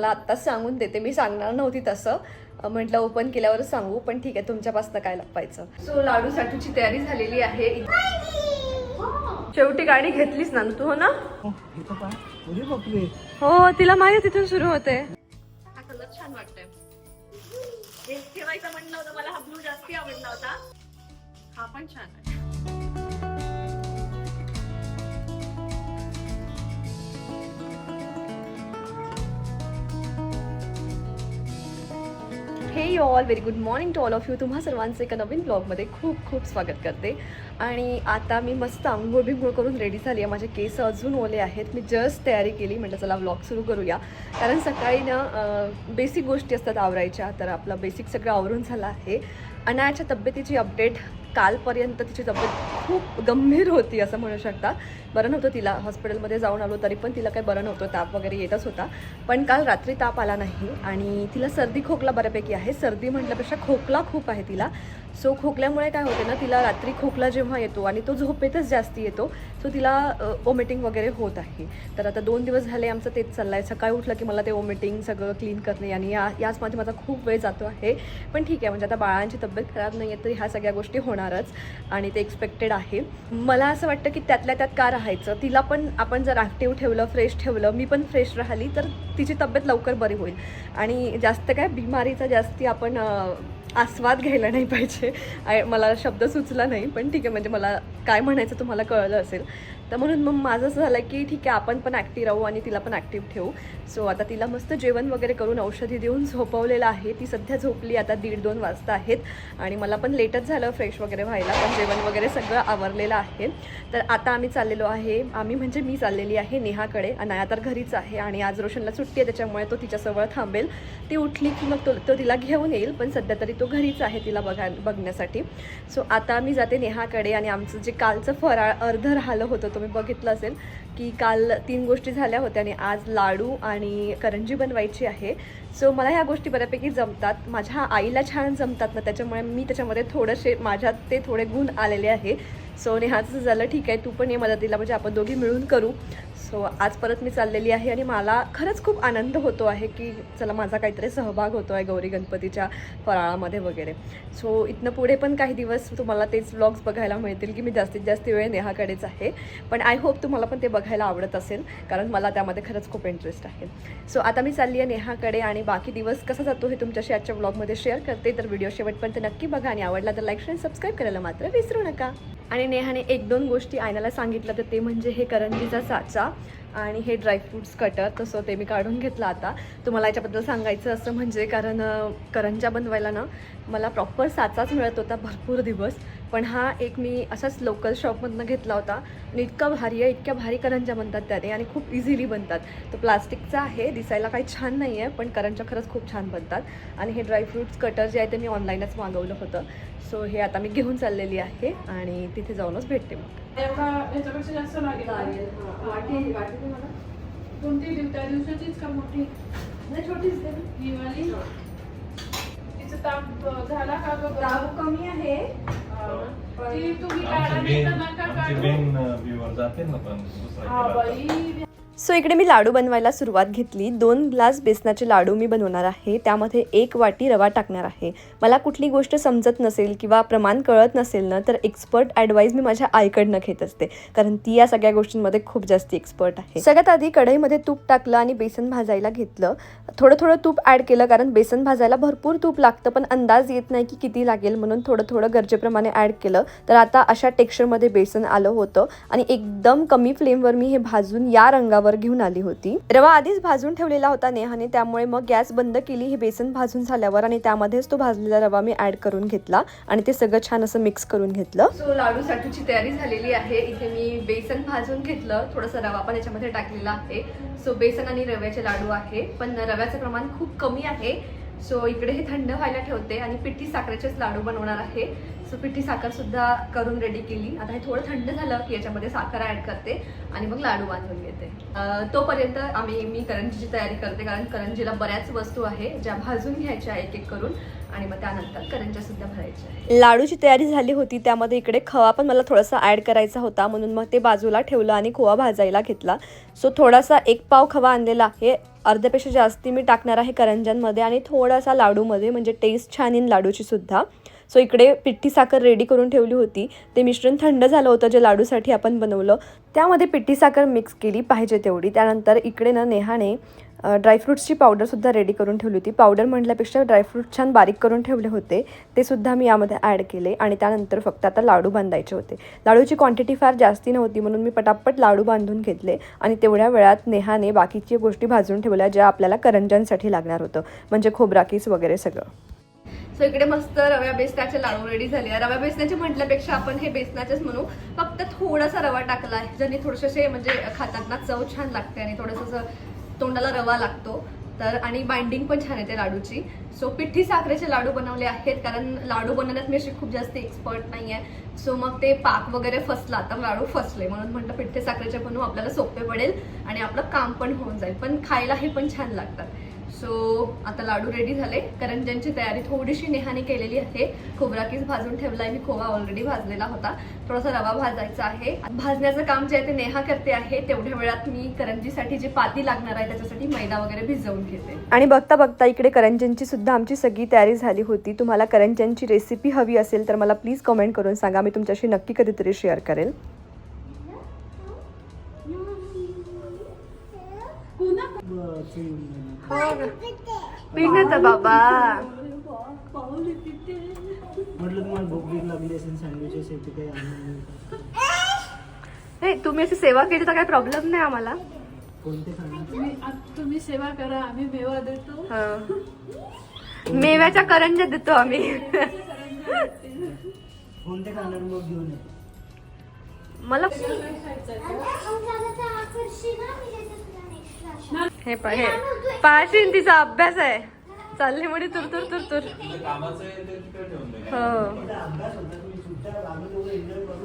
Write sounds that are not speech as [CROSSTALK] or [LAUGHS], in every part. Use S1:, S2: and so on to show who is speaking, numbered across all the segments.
S1: मला आत्ताच सांगून देते. मी सांगणार नव्हती तसं. म्हटलं ओपन केल्यावर सांगू पण ठीक आहे तुमच्यापासून काय लपवायचं. सो लाडू साठूची तयारी झालेली आहे. शेवटी गाडी घेतलीच ना तू हो ना?
S2: बापरे
S1: हो तिला माहिती तिथून सुरू होते. हा कलर छान वाटतंय. हे ठेवायचं म्हणलं होतं मला हा ब्लू जास्ती आवडला होता. हा पण छान आहे. हे you all very good morning to all of you तुम्हा सर्वांचं एका नवीन ब्लॉगमध्ये खूप खूप स्वागत करते. आणि आता मी मस्त आंघोळ बिंघोळ करून रेडी झाली आहे. माझे केस अजून ओले आहेत. मी जस्ट तयारी केली. म्हटलं चला ब्लॉग सुरू करूया. कारण सकाळी ना बेसिक गोष्टी असतात आवरायच्या. तर आपलं बेसिक सगळं आवरून झालं आहे. अनायाच्या तब्येतीची अपडेट कालपर्यंत तिची तब्येत खूप गंभीर होती असं म्हणू शकता. बरं नव्हतं तिला हॉस्पिटलमध्ये जाऊन आलो तरी पण तिला काही बरं नव्हतं. ताप वगैरे येतच होता. पण काल रात्री ताप आला नाही आणि तिला सर्दी खोकला बऱ्यापैकी आहे. सर्दी म्हटल्यापेक्षा खोकला खूप आहे तिला. सो खोकल्यामुळे काय होते ना तिला रात्री खोकला जेव्हा येतो आणि तो झोपेतच जास्ती येतो सो तिला ओमिटिंग वगैरे होत आहे. तर आता दोन दिवस झाले आमचं तेच चाललं आहे सकाळी उठलं की मला ते ओमिटिंग सगळं क्लीन करणे आणि या याचमध्ये माझा खूप वेळ जातो आहे. पण ठीक आहे म्हणजे आता बाळांची तब्येत खराब नाही आहे तर ह्या सगळ्या गोष्टी होणारच आणि ते एक्सपेक्टेड आहे आहे. मला असं वाटतं की त्यातल्या त्यात का राहायचं? तिला पण आपण जर ॲक्टिव्ह ठेवलं फ्रेश ठेवलं मी पण फ्रेश राहिली तर तिची तब्येत लवकर बरी होईल. आणि जास्त काय बिमारीचा जास्ती आपण आस्वाद घ्यायला नाही पाहिजे. आय- मला शब्द सुचला नाही पण ठीक आहे म्हणजे मला काय म्हणायचं तुम्हाला कळलं असेल. तर म्हणून मग माझं असं झालं की ठीक आहे आपण पण ॲक्टिव्ह राहू आणि तिला पण ॲक्टिव्ह ठेवू. सो आता तिला मस्त जेवण वगैरे करून औषधी देऊन झोपवलेलं आहे. ती सध्या झोपली आता दीड दोन वाजता आहेत. आणि मला पण लेटच झालं फ्रेश वगैरे व्हायला पण जेवण वगैरे सगळं आवरलेलं आहे. तर आता आम्ही चाललेलो आहे. आम्ही म्हणजे मी चाललेली आहे नेहाकडे. अनाया तर घरीच आहे आणि आज रोशनला सुट्टी आहे त्याच्यामुळे तो तिच्याजवळ थांबेल. ती उठली की मग तो तो तिला घेऊन येईल पण सध्या तरी तो घरीच आहे तिला बघा बघण्यासाठी. सो आता मी जाते नेहाकडे आणि आमचं जे कालचं फराळ अर्ध राहिलं होतं तो तुम्ही बघितलं असेल की काल तीन गोष्टी झाल्या होत्या आणि आज लाडू आणि करंजी बनवायची आहे. सो मला ह्या गोष्टी बऱ्यापैकी जमतात. माझ्या आईला छान जमतात ना त्याच्यामुळे मी त्याच्यामध्ये थोडेसे माझ्यात ते थोडे गुण आलेले आहे. सो नेहाचं झालं ठीक आहे तू पण ये मदतीला म्हणजे आपण दोघी मिळून करू. सो आज परत मी चाललेली आहे आणि मला खरंच खूप आनंद होतो आहे की चला माझा काहीतरी सहभाग होतो आहे गौरी गणपतीच्या फराळामध्ये वगैरे. सो इथनं पुढे पण काही दिवस तुम्हाला तेच व्लॉग्स बघायला मिळतील की मी जास्तीत जास्त वेळ नेहाकडेच आहे. पण आय होप तुम्हाला पण ते बघायला आवडत असेल कारण मला त्यामध्ये खरंच खूप इंटरेस्ट आहे. सो आता मी चालली आहे नेहाकडे आणि बाकी दिवस कसा जातो हे तुमच्याशी आजच्या व्लॉगमध्ये शेअर करते. तर व्हिडिओ शेवटपर्यंत नक्की बघा आणि आवडला तर लाईक आणि सबस्क्राईब करायला मात्र विसरू नका. आणि नेहाने एक दोन गोष्टी आयनाला सांगितलं तर ते म्हणजे हे करंजीचा साचा. आणि हे ड्रायफ्रुट्स कटर तसं ते मी काढून घेतलं आता. तुम्हाला याच्याबद्दल सांगायचं असं म्हणजे कारण करंजा बनवायला ना मला प्रॉपर साचाच मिळत होता भरपूर दिवस. पण हा एक मी असाच लोकल शॉपमधनं घेतला होता. आणि इतका भारी आहे इतक्या भारी करंज्या बनतात त्याने आणि खूप इझिली बनतात. तो प्लास्टिकचा आहे दिसायला काही छान नाही आहे पण करंज्या खरंच खूप छान बनतात. आणि हे ड्रायफ्रुट्स कटर जे आहे ते मी ऑनलाईनच मागवलं होतं. सो हे आता मी घेऊन चाललेली आहे आणि तिथे जाऊनच भेटते मग.
S3: जास्त कोणती त्या दिवसाचीच का मोठी?
S1: छोटीच
S3: ही वाली तिचं ताप झाला का ग?
S1: दाब कमी आहे.
S3: तुम्ही
S4: आमचे
S3: काढा
S4: मेन
S3: नाही तर नका
S4: आमचे
S3: काढू
S4: मेन व्ह्युअर जातील ना पण दुसरा
S3: हा
S4: केला तर.
S3: बाई
S1: सो इकडे मी लाडू बनवायला सुरुवात घेतली. दोन ग्लास बेसनाचे लाडू मी बनवणार आहे. त्यामध्ये एक वाटी रवा टाकणार आहे. मला कुठली गोष्ट समजत नसेल किंवा प्रमाण कळत नसेल ना तर एक्सपर्ट ॲडवाईस मी माझ्या आईकडनं घेत असते. कारण ती या सगळ्या गोष्टींमध्ये खूप जास्त एक्सपर्ट आहे. सगळ्यात आधी कढईमध्ये तूप टाकलं आणि बेसन भाजायला घेतलं. थोडं थोडं तूप ॲड केलं कारण बेसन भाजायला भरपूर तूप लागतं पण अंदाज येत नाही की किती लागेल म्हणून थोडं थोडं गरजेप्रमाणे ॲड केलं. तर आता अशा टेक्स्चरमध्ये बेसन आलं होतं. आणि एकदम कमी फ्लेमवर मी हे भाजून या रंगावर घेऊन आली होती. रवा आधीच भाजून ठेवलेला होता नेहाने त्यामुळे मग गॅस बंद केली ही बेसन भाजून झाल्यावर आणि त्यामध्येच तो भाजलेला रवा मी ऍड करून घेतला आणि ते सगळं छान असं मिक्स करून घेतलं. सो लाडू साठूची तयारी झालेली आहे. इथे मी बेसन भाजून घेतलं. थोडासा रवा पण याच्यामध्ये टाकलेला आहे. सो बेसन आणि रव्याचे लाडू आहे. पण रव्याचं प्रमाण खूप कमी आहे. सो इकडे हे थंड व्हायला ठेवते आणि पिठी साखरेचेच लाडू बनवणार आहे. सो पिठी साखर सुद्धा करून रेडी केली. आता हे थोडं थंड झालं की याच्यामध्ये साखर ऍड करते आणि मग लाडू बांधून घेते. तोपर्यंत आम्ही मी करंजीची तयारी करते कारण करंजीला बऱ्याच वस्तू आहे ज्या भाजून घ्यायच्या एक एक करून. आणि मग त्यानंतर करंज्या सुद्धा भरायच्या लाडूची तयारी झाली होती त्यामध्ये इकडे खवा पण मला थोडासा ॲड करायचा होता म्हणून मग ते बाजूला ठेवलं आणि खोवा भाजायला घेतला. सो थोडासा एक पाव खवा आणलेला हे अर्ध्यापेक्षा जास्ती मी टाकणार आहे करंज्यांमध्ये आणि थोडासा लाडूमध्ये म्हणजे टेस्ट छान येईन लाडूची सुद्धा. सो इकडे पिठी साखर रेडी करून ठेवली होती. ते मिश्रण थंड झालं होतं जे लाडूसाठी आपण बनवलं. त्यामध्ये पिठी साखर मिक्स केली पाहिजे तेवढी. त्यानंतर इकडे ना नेहाने ड्रायफ्रूट्सची पावडरसुद्धा रेडी करून ठेवली होती. पावडर म्हटल्यापेक्षा ड्रायफ्रूट छान बारीक करून ठेवले होते. ते सुद्धा मी यामध्ये ॲड केले आणि त्यानंतर फक्त आता लाडू बांधायचे होते. लाडूची क्वांटिटी फार जास्ती नव्हती म्हणून मी पटापट लाडू बांधून घेतले आणि तेवढ्या वेळात नेहाने बाकीची गोष्टी भाजून ठेवल्या ज्या आपल्याला करंज्यांसाठी लागणार होतं. म्हणजे खोबराकीस वगैरे सगळं. सो इकडे मस्त रव्या बेसनाचे लाडू रेडी झाले. रव्या बेसनाचे म्हटल्यापेक्षा आपण हे बेसनाचेच म्हणू. फक्त थोडासा रवा टाकला आहे ज्याने थोडेसे म्हणजे खातात ना चव छान लागते आणि थोडंसं तोंडाला रवा लागतो. तर आणि बाइंडिंग पण छान येते लाडूची. सो पिठी साखरेचे लाडू बनवले आहेत कारण लाडू बनवण्यात मी अशी खूप जास्त एक्सपर्ट नाही आहे सो मग ते पाक वगैरे फसला तर लाडू फसले. म्हणून म्हटलं पिठ्ठी साखरेचे बनवू आपल्याला सोपे पडेल आणि आपलं काम पण होऊन जाईल. पण खायला हे पण छान लागतात. सो आता लाडू रेडी झाले. करंज्यांची तयारी थोडीशी नेहाने केलेली आहे खोबराकीस भाजून ठेवला आहे मी खोवा ऑलरेडी भाजलेला होता. थोडासा रवा भाजायचा आहे. भाजण्याचं काम जे आहे ते नेहा करते आहे. तेवढ्या वेळात मी करंजीसाठी जे पाती लागणार आहे त्याच्यासाठी मैदा वगैरे भिजवून घेते. आणि बघता बघता इकडे करंज्यांची सुद्धा आमची सगळी तयारी झाली होती. तुम्हाला करंज्यांची रेसिपी हवी असेल तर मला प्लीज कमेंट करून सांगा. मी तुमच्याशी नक्की कधीतरी शेअर करेल. बाबा.
S2: म्हटलं तुम्हाला भूक बीक लागली असेल सँडविचेस आहे ते काही आणून देऊ का?
S1: नाही तुम्ही अशी सेवा केली तर काही प्रॉब्लेम नाही आम्हाला?
S2: कोणते
S3: तुम्ही तुम्ही सेवा करा आम्ही मेवा देतो.
S1: मेव्याच्या करंज्या देतो आम्ही.
S2: कोणते खाणार मग घेऊन
S1: मला हे हे पाशीन तिचा अभ्यास आहे चालले म्हणजे तुर तुर तुर तुर हो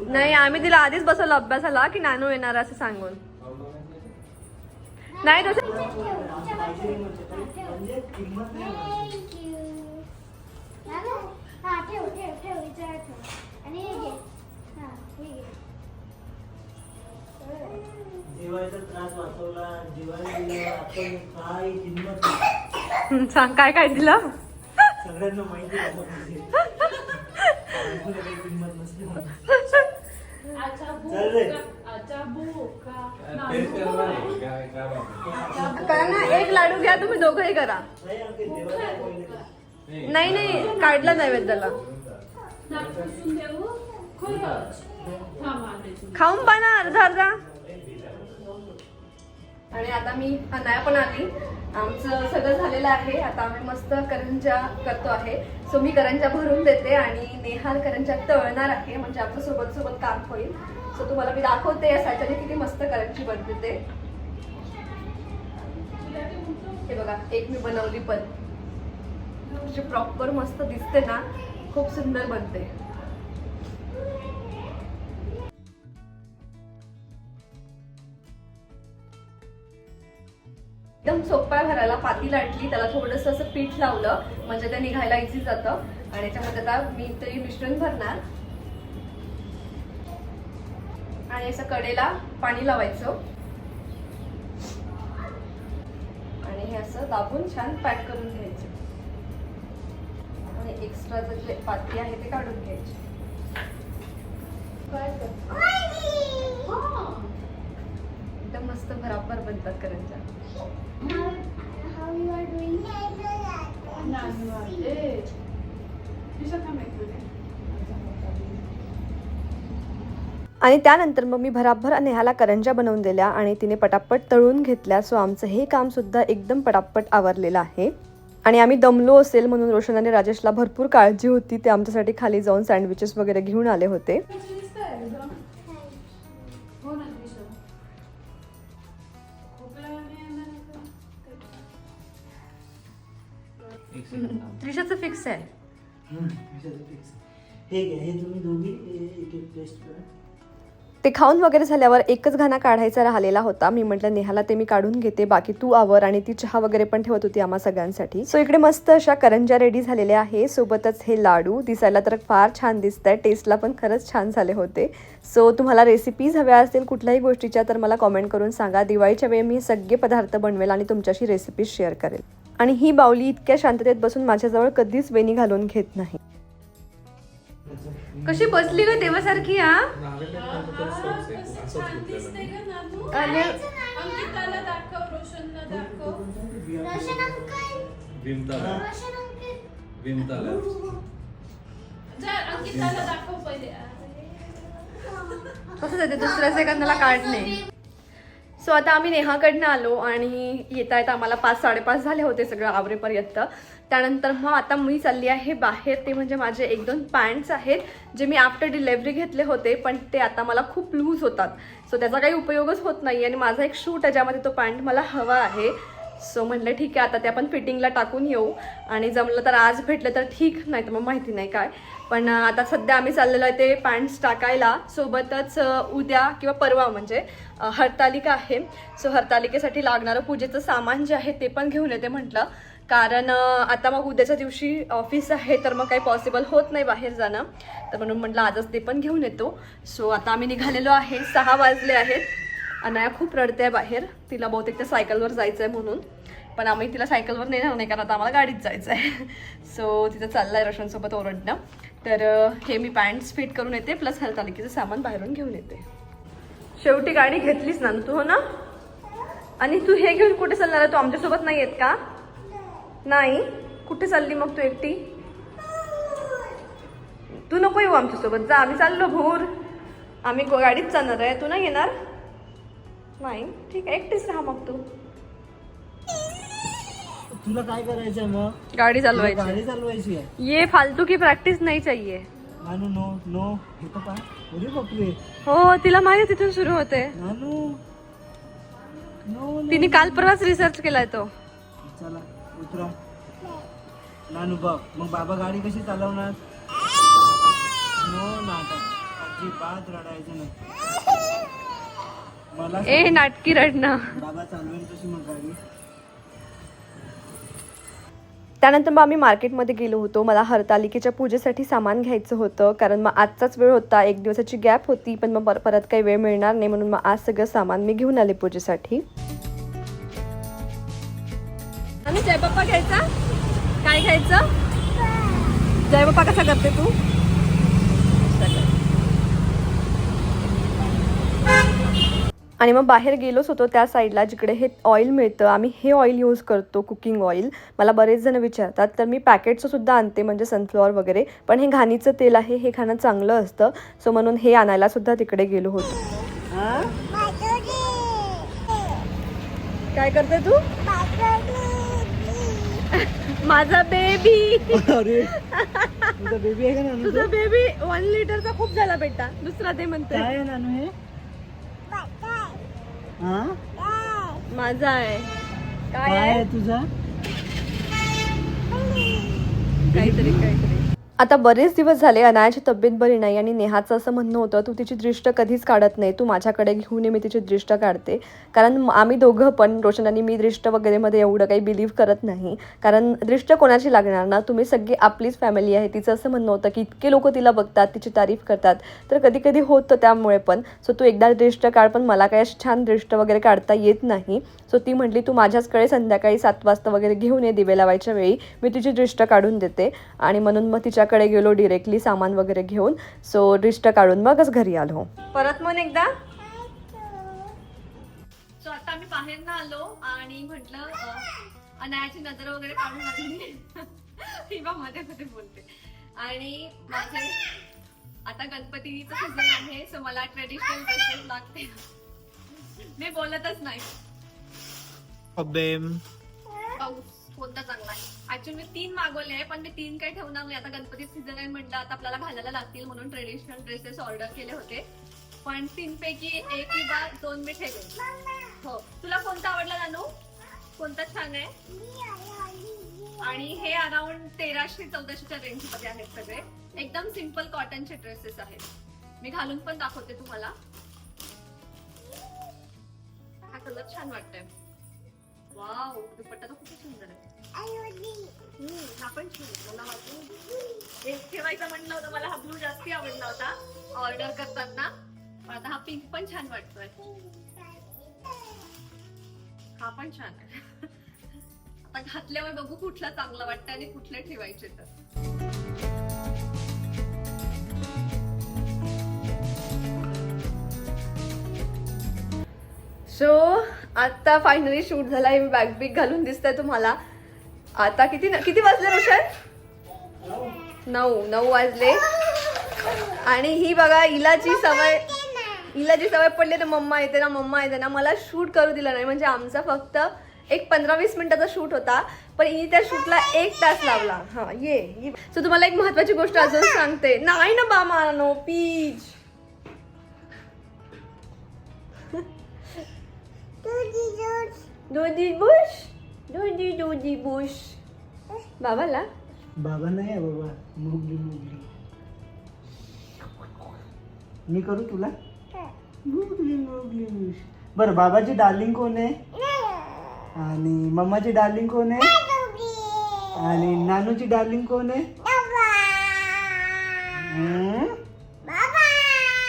S1: नाही आम्ही तिला आधीच बसवलं अभ्यासाला की नानू येणार असं सांगून नाही तसं
S5: आणि
S2: त्रास वाचवला आपण काय किंमत नाही.
S1: सांग काय काय दिलं?
S2: सगळ्यांना माहिती आहे म्हणजे. काही किंमत नसते. चल रे.
S3: बाकी?
S1: करा ना एक लाडू घ्या तुम्ही दोघंही करा.
S2: नाही पहिले. का?
S1: नाही नाही काढलं नैवेद्याला.
S3: थांबा देतो
S1: खाऊन पहा ना अर्धा अर्धा. आणि आता मी अनाया पण आली. आमचं सगळं झालेलं आहे. आता आम्ही मस्त करंजा करतो आहे. सो मी करंजा भरून देते आणि नेहाल करंजा तळणार आहे. म्हणजे आमचं सोबत सोबत काम होईल. सो तुम्हाला मी दाखवते या साच्याने किती मस्त करंजी बनते. ते हे बघा एक मी बनवली पण. म्हणजे प्रॉपर मस्त दिसते ना. खूप सुंदर बनते. एकदम सोप्पा भरायला पाती लाटली त्याला थोडंसं असं पीठ लावलं म्हणजे ते निघायला इझी जातं. आणि त्याच्यामध्ये आता मी तरी मिश्रण भरणार. आणि असं कडेला पाणी लावायचं. आणि हे असं दाबून छान पॅक करून घ्यायचं. आणि एक्स्ट्रा जे पाती आहे ते काढून घ्यायचे. एकदम मस्त भराभर बनतात करंजा
S5: How you are doing?
S1: आणि त्यानंतर मग मी भराभर नेहाला करंजा बनवून दिल्या आणि तिने पटापट तळून घेतल्या. सो आमचं हे काम सुद्धा एकदम पटापट आवरलेलं आहे. आणि आम्ही दमलो असेल म्हणून रोशन आणि राजेशला भरपूर काळजी होती. ते आमच्यासाठी खाली जाऊन सँडविचेस वगैरे घेऊन आले होते. त्रिशाचं फिक्स आहे.
S2: हे घ्या हे तुम्ही दोघी एक एक करा.
S1: ते खाऊन वगैरे झाल्यावर एकच घाणा काढायचा राहिलेला होता. मी म्हटलं नेहाला ते मी काढून घेते. बाकी तू आवर आणि ती चहा वगैरे पण ठेवत होती आम्हा सगळ्यांसाठी. सो इकडे मस्त अशा करंजा रेडी झालेल्या आहे. सोबतच हे लाडू. दिसायला तर फार छान दिसत आहे टेस्टला पण खरंच छान झाले होते. सो तुम्हाला रेसिपीज हव्या असतील कुठल्याही गोष्टीच्या तर मला कॉमेंट करून सांगा. दिवाळीच्या वेळी मी सगळे पदार्थ बनवेल आणि तुमच्याशी रेसिपीज शेअर करेल. आणि ही बावली इतक्या शांततेत बसून माझ्याजवळ कधीच वेणी घालून घेत नाही. कशी बसली ग देवासारखी हा? कसं जाते दुसऱ्या सेकंदाला काढणे सो आता आम्ही नेहाकडनं आलो आणि येता येता आम्हाला पाच साडेपाच झाले होते सगळं आवरेपर्यंत. त्यानंतर मग आता मी चालली आहे बाहेर. ते म्हणजे माझे एक दोन पॅन्ट्स आहेत जे मी आफ्टर डिलेवरी घेतले होते पण ते आता मला खूप लूज होतात. सो त्याचा काही उपयोगच होत नाही आणि माझा एक शूट आहे ज्यामध्ये तो पॅन्ट मला हवा आहे. सो म्हटलं ठीक आहे आता ते आपण फिटिंगला टाकून येऊ. आणि जमलं तर आज भेटलं तर ठीक नाही तर मग माहिती नाही काय. पण आता सध्या आम्ही चाललेलो आहे ते पॅन्ट्स टाकायला. सोबतच उद्या किंवा परवा म्हणजे हरतालिका आहे. सो हरतालिकेसाठी लागणारं पूजेचं सामान जे आहे ते पण घेऊन येते म्हटलं. कारण आता मग उद्याच्या दिवशी ऑफिस आहे तर मग काही पॉसिबल होत नाही बाहेर जाणं. तर म्हणून म्हटलं आजच ते पण घेऊन येतो. सो आता आम्ही निघालेलो आहे सहा वाजले आहेत. अनाया खूप रडते आहे बाहेर. तिला बहुतेक त्या सायकलवर जायचं आहे म्हणून. पण आम्ही तिला सायकलवर नेणार नाही कारण आता आम्हाला गाडीत जायचं आहे सो तिचं चाललं आहे रशनसोबत ओरडणं. तर हे मी पॅन्ट्स फिट करून येते प्लस हरतालिकेचं सामान बाहेरून घेऊन येते. शेवटी गाडी घेतलीच ना तू हो ना? आणि तू हे घेऊन कुठे चालणार आहे? तू आमच्यासोबत नाही येत का? नाही? कुठे चालली मग तू एकटी? तू नको येऊ आमच्यासोबत. जा आम्ही चाललो भूर. आम्ही गाडीत जाणार आहे. तू नाही येणार? नाही. ठीक आहे एकटीच राहा मग तू.
S2: तुला काय करायचंय मग?
S1: गाडी चालवायची.
S2: गाडी चालवायची आहे?
S1: ये फालतू की प्रॅक्टिस नाही चाहिए.
S2: नानू नो नो. हे तर काय अरे बापरे
S1: हो तिला माहिती तिथून सुरू होते.
S2: नानू. No no.
S1: तिने काल परवाच रिसर्च केलाय तो.
S2: चला उतरा. नानू बघ. मग बाबा गाडी कशी चालवणार? नो नाटक. अजिबात रडायचं नाही.
S1: ए नाटकी रडणं. त्यानंतर मग आम्ही मार्केटमध्ये गेलो होतो. मला हरतालिकेच्या पूजेसाठी सामान घ्यायचं होतं. कारण मग आजचाच वेळ होता. एक दिवसाची गॅप होती. पण मग पर- परत काही वेळ मिळणार नाही. म्हणून मग आज सगळं सामान मी घेऊन आले पूजेसाठी. आणि जय बाप्पा घ्यायचा? काय घ्यायचं? जय बाप्पा कसा करते तू? आणि मग बाहेर गेलोच होतो त्या साईडला जिकडे हे ऑइल मिळतं. आम्ही हे ऑइल यूज करतो कुकिंग ऑइल मला बरेच जण विचारतात तर मी पॅकेटचं सुद्धा आणते म्हणजे सनफ्लॉवर वगैरे. पण हे घाणीचं तेल आहे हे खाणं चांगलं असतं. सो म्हणून हे आणायला सुद्धा तिकडे गेलो होतो. काय करते तू? [LAUGHS] माझा बेबी
S2: अरे. [LAUGHS] तुझा बेबी आहे का नानू?
S1: तुझा बेबी वन लिटरचा खूप झाला बेटा. दुसरा ते म्हणते
S2: काय आहे नानू हा?
S1: माझा आहे. काय आहे?
S2: तुझा?
S1: काहीतरी काहीतरी. आता बरेच दिवस झाले अनायाची तब्येत बरी नाही आणि नेहाचं असं म्हणणं होतं तू तिची दृष्ट कधीच काढत नाही तू माझ्याकडे घेऊन ये मी तिची दृष्ट काढते. कारण आम्ही दोघं पण रोशन आणि मी दृष्ट वगैरेमध्ये एवढं काही बिलीव्ह करत नाही. कारण दृष्ट कोणाची लागणार ना तुम्ही सगळी आपलीच फॅमिली आहे. तिचं असं म्हणणं होतं की इतके लोक तिला बघतात तिची तारीफ करतात. तर कधी कधी होतं त्यामुळे पण. सो तू एकदा दृष्ट काढ पण मला काही छान दृष्ट वगैरे काढता येत नाही. सो ती म्हटली तू माझ्याचकडे संध्याकाळी सात वाजता वगैरे घेऊन ये दिवे लावायच्या वेळी. मी तुझी दृष्ट काढून देते. आणि म्हणून मग तिच्याकडे गेलो डिरेक्टली सामान वगैरे घेऊन. सो दृष्ट काढून मगच घरी आलो. परत मग एकदा. सो आता आम्ही बाहेर ना आलो आणि म्हटलं अनायाची नजर वगैरे काढून आली ही बा मध्ये मध्ये बोलते. आणि माझे आता गणपतीचं सीझन आहे सो मला ट्रेडिशनल ड्रेसेस लागते. मी बोलतच नाही.
S2: प्रॉब्लेम
S1: पाऊस कोणता चांगला आहे? ऍक्च्युअली मी तीन मागवले आहे पण मी तीन काही ठेवणार नाही. आता गणपती सीझन आहे म्हणलं आता आपल्याला घालायला लागतील म्हणून ट्रेडिशनल ड्रेसेस ऑर्डर केले होते. पण तीन पैकी एक किंवा दोन मी ठेवले हो. तुला कोणता आवडला नानू? कोणता छान आहे? आणि हे अराउंड तेराशे चौदाशेच्या रेंजमध्ये आहेत सगळे. एकदम सिंपल कॉटनचे ड्रेसेस आहेत. मी घालून पण दाखवते तुम्हाला. हा कलर छान वाटतोय. वाव दुपट्टा तर खूपच सुंदर आहे हा पण मला वाटलं एक ठेवायचं म्हणलं होतं मला हा ब्लू जास्ती आवडला होता ऑर्डर करताना. पण आता हा पिंक पण छान वाटतोय. हा पण छान आहे. आता घातल्यावर बघू कुठला चांगला वाटतं आणि कुठले ठेवायचे तर. सो आता फायनली शूट झालाय मी बॅग बिग घालून दिसतंय तुम्हाला. आता किती किती वाजले रोशन? नऊ. नऊ वाजले. आणि ही बघा हिला जी सवय हिला जी सवय पडली तर मम्मा येते ना मम्मा येते ना. मला शूट करू दिला नाही. म्हणजे आमचा फक्त एक पंधरा वीस मिनिटाचा शूट होता. पण हिने त्या शूटला एक तास लावला. हा ये. सो तुम्हाला एक महत्वाची गोष्ट अजून सांगते. नाही ना बामा नो पीच दोदी बुश दोदी दोदी बुश बाबाला?
S2: बाबा नाही आहे बाबा मुगली मुगली. मी करू तुला? मुगली मुगली मुश बरं बाबाची डार्लिंग कोण आहे? आणि मम्माची डार्लिंग कोण आहे? आणि नानूची डार्लिंग कोण आहे? हम्म?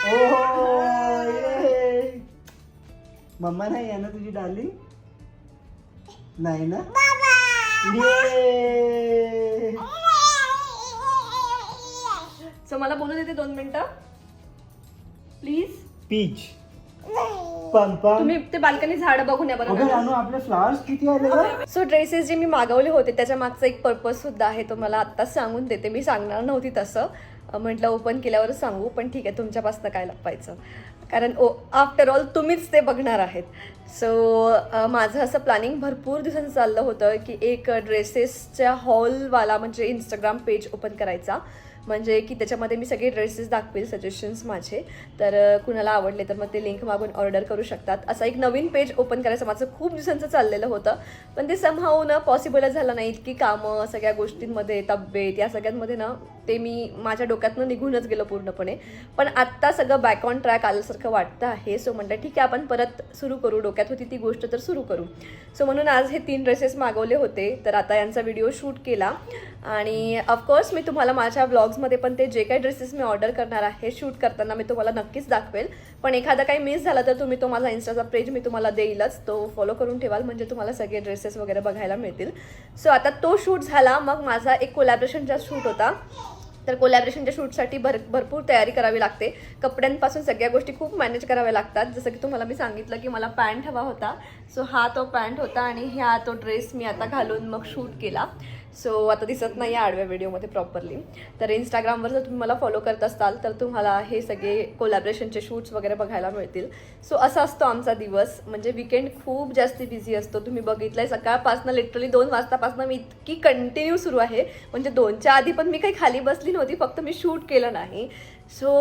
S2: ओहो, मम्मा नाही आहे ना तुझी डार्लिंग? नाही ना? ये.
S1: सो [LAUGHS] मला बोलू देते दोन मिनिटं. प्लीज
S2: पीच
S1: तुम्ही ते बाल्कनी झाड बघून या
S2: अगं रानू आपले फ्लावर्स किती आले ग?
S1: सो ड्रेसेस जे मी मागवले होते त्याच्या मागचा एक पर्पज सुद्धा आहे तो मला आत्ताच सांगून देते. मी सांगणार नव्हती तसं. म्हटलं ओपन केल्यावरच सांगू पण ठीक आहे तुमच्यापासनं काय लपवायचं. कारण ओ आफ्टर ऑल तुम्हीच ते बघणार आहेत. सो माझं असं प्लॅनिंग भरपूर दिवसांचं चाललं होतं की एक ड्रेसेसच्या हॉलवाला म्हणजे इंस्टाग्राम पेज ओपन करायचा. म्हणजे की त्याच्यामध्ये मी सगळे ड्रेसेस दाखवेल सजेशन्स माझे. तर कुणाला आवडले तर मग ते लिंक मागून ऑर्डर करू शकतात. असा एक नवीन पेज ओपन करायचं माझं खूप दिवसांचं चाललेलं होतं. पण ते समहाव ना पॉसिबलच झालं नाही. इतकी कामं सगळ्या गोष्टींमध्ये तब्येत या सगळ्यांमध्ये ना ते मी माझ्या डोक्यातनं निघूनच गेलो पूर्णपणे. पण आत्ता सगळं बॅक ऑन ट्रॅक आल्यासारखं वाटतं आहे. सो म्हणलं ठीक आहे आपण परत सुरू करू. डोक्यात होती ती गोष्ट तर सुरू करू. सो म्हणून आज हे तीन ड्रेसेस मागवले होते. तर आता यांचा व्हिडिओ शूट केला. आणि ऑफकोर्स मी तुम्हाला माझ्या ब्लॉग्समध्ये पण ते जे काही ड्रेसेस मी ऑर्डर करणार आहे शूट करताना मी तुम्हाला नक्कीच दाखवेल. पण एखादा काही मिस झाला तर तुम्ही तो माझा इंस्टाचा पेज मी तुम्हाला देईलच. तो फॉलो करून ठेवाल म्हणजे तुम्हाला सगळे ड्रेसेस वगैरे बघायला मिळतील. सो आता तो शूट झाला मग माझा एक कोलॅबरेशनचा शूट होता. तर कोलॅबरेशनच्या शूटसाठी भर भरपूर तयारी करावी लागते. कपड्यांपासून सगळ्या गोष्टी खूप मॅनेज कराव्या लागतात. जसं की तुम्हाला मी सांगितलं की मला पॅन्ट हवा होता. सो हा तो पॅन्ट होता आणि ह्या तो ड्रेस मी आता घालून मग शूट केला. सो आता दिसत नाही आडव्या व्हिडिओमध्ये प्रॉपरली तर इंस्टाग्रामवर जर तुम्ही मला फॉलो करत असाल तर तुम्हाला हे सगळे कोलॅबरेशनचे शूट्स वगैरे बघायला मिळतील. सो असा असतो आमचा दिवस. म्हणजे विकेंड खूप जास्त बिझी असतो. तुम्ही बघितलंय सकाळपासनं लिटरली दोन वाजतापासनं मी इतकी कंटिन्यू सुरू आहे. म्हणजे दोनच्या आधी पण मी काही खाली बसली नव्हती फक्त मी शूट केलं नाही. सो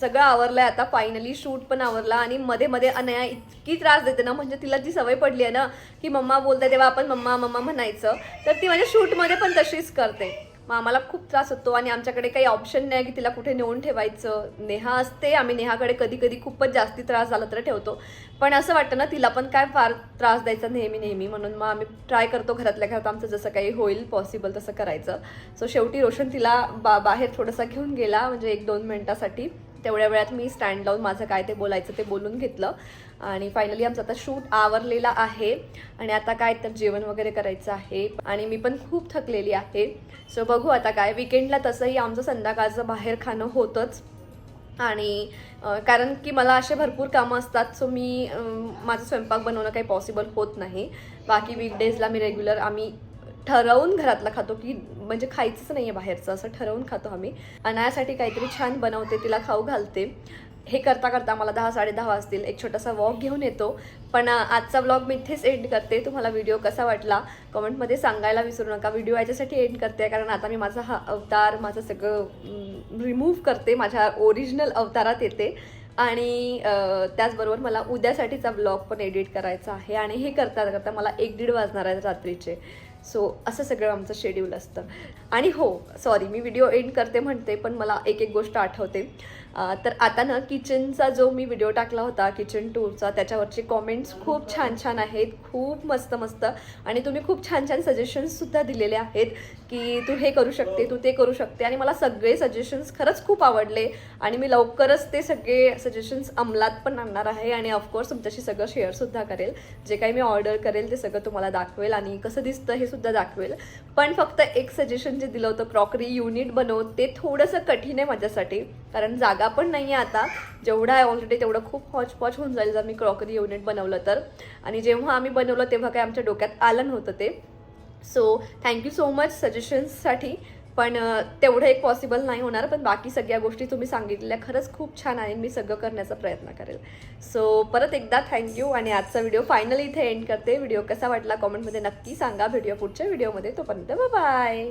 S1: सगळं आवरलंय. आता फायनली शूट पण आवरला आणि मध्ये मध्ये अनया इतकी त्रास देते ना. म्हणजे तिला जी सवय पडली आहे ना की मम्मा बोलते तेव्हा आपण मम्मा मम्मा म्हणायचं. तर ती माझ्या शूटमध्ये पण तशीच करते. मग आम्हाला खूप त्रास होतो आणि आमच्याकडे काही ऑप्शन नाही की तिला कुठे नेऊन ठेवायचं. नेहा असते. आम्ही नेहाकडे कधी कधी खूपच जास्ती त्रास झाला तर ठेवतो. पण असं वाटतं ना तिला पण काय फार त्रास द्यायचा नेहमी नेहमी म्हणून. मग आम्ही ट्राय करतो घरातल्या घरात आमचं जसं काही होईल पॉसिबल तसं करायचं. सो शेवटी रोशन तिला बा बाहेर थोडंसं घेऊन गेला. म्हणजे एक दोन मिनटासाठी. तेवढ्या वेळात मी स्टँड लावून माझं काय ते बोलायचं ते बोलून घेतलं. आणि फायनली आमचं आता शूट आवरलेला आहे. आणि आता काय तर जेवण वगैरे करायचं आहे. आणि मी पण खूप थकलेली आहे. सो बघू आता काय. विकेंडला तसंही आमचं संध्याकाळचं बाहेर खाणं होतंच. आणि कारण की मला असे भरपूर कामं असतात. सो मी माझं स्वयंपाक बनवणं काही पॉसिबल होत नाही. बाकी वीकडेजला मी रेग्युलर आम्ही ठरवून घरातला खातो की म्हणजे खायचंच नाही आहे बाहेरचं असं ठरवून खातो आम्ही. अनायासाठी काहीतरी छान बनवते तिला खाऊ घालते. हे करता करता मला दहा साडे दहा वाजतील. एक छोटासा वॉक घेऊन येतो. पण आजचा व्लॉग मी इथेच एंड करते. तुम्हाला व्हिडिओ कसा वाटला? कमेंटमध्ये सांगायला विसरू नका. व्हिडिओ याच्यासाठी एंड करते कारण आता मी माझा हा अवतार माझं सगळं रिमूव्ह करते. माझ्या ओरिजिनल अवतारात येते. आणि त्याचबरोबर मला उद्यासाठीचा ब्लॉग पण एडिट करायचा आहे. आणि हे करता करता मला एक दीड वाजणार आहे रात्रीचे. सो असं सगळं आमचं शेड्यूल असतं. आणि हो सॉरी मी व्हिडिओ एंड करते म्हणते पण मला एक एक गोष्ट आठवते. तर आता ना किचनचा जो मी व्हिडिओ टाकला होता किचन टूरचा त्याच्यावरचे कॉमेंट्स खूप छान छान आहेत खूप मस्त मस्त. आणि तुम्ही खूप छान छान सजेशन्ससुद्धा दिलेले आहेत की तू हे करू शकते तू ते करू शकते. आणि मला सगळे सजेशन्स खरंच खूप आवडले. आणि मी लवकरच ते सगळे सजेशन्स अंमलात पण आणणार आहे. आणि ऑफकोर्स तुमच्याशी सगळं शेअरसुद्धा करेल. जे काही मी ऑर्डर करेल ते सगळं तुम्हाला दाखवेल आणि कसं दिसतं हे सुद्धा दाखवेल. पण फक्त एक सजेशन जे दिलं होतं क्रॉकरी युनिट बनव ते थोडंसं कठीण आहे माझ्यासाठी. कारण जागा पण नाही आहे आता. जेवढा आहे ऑलरेडी तेवढं खूप हॉचपॉच होऊन जाईल. जर मी क्रॉकरी युनिट बनवलं तर. आणि जेव्हा आम्ही बनवलं तेव्हा काय आमच्या डोक्यात आलं नव्हतं ते. So thank you so much सजेशन्ससाठी पण तेवढं एक पॉसिबल नाही होणार. पण बाकी सगळ्या गोष्टी तुम्ही सांगितलेल्या खरंच खूप छान आहे. मी सगळं करण्याचा प्रयत्न करेल. सो परत एकदा थँक्यू आणि आजचा व्हिडिओ फायनली इथे एंड करते. व्हिडिओ कसा वाटला कॉमेंटमध्ये नक्की सांगा. व्हिडिओ पुढच्या व्हिडिओमध्ये तोपर्यंत बाय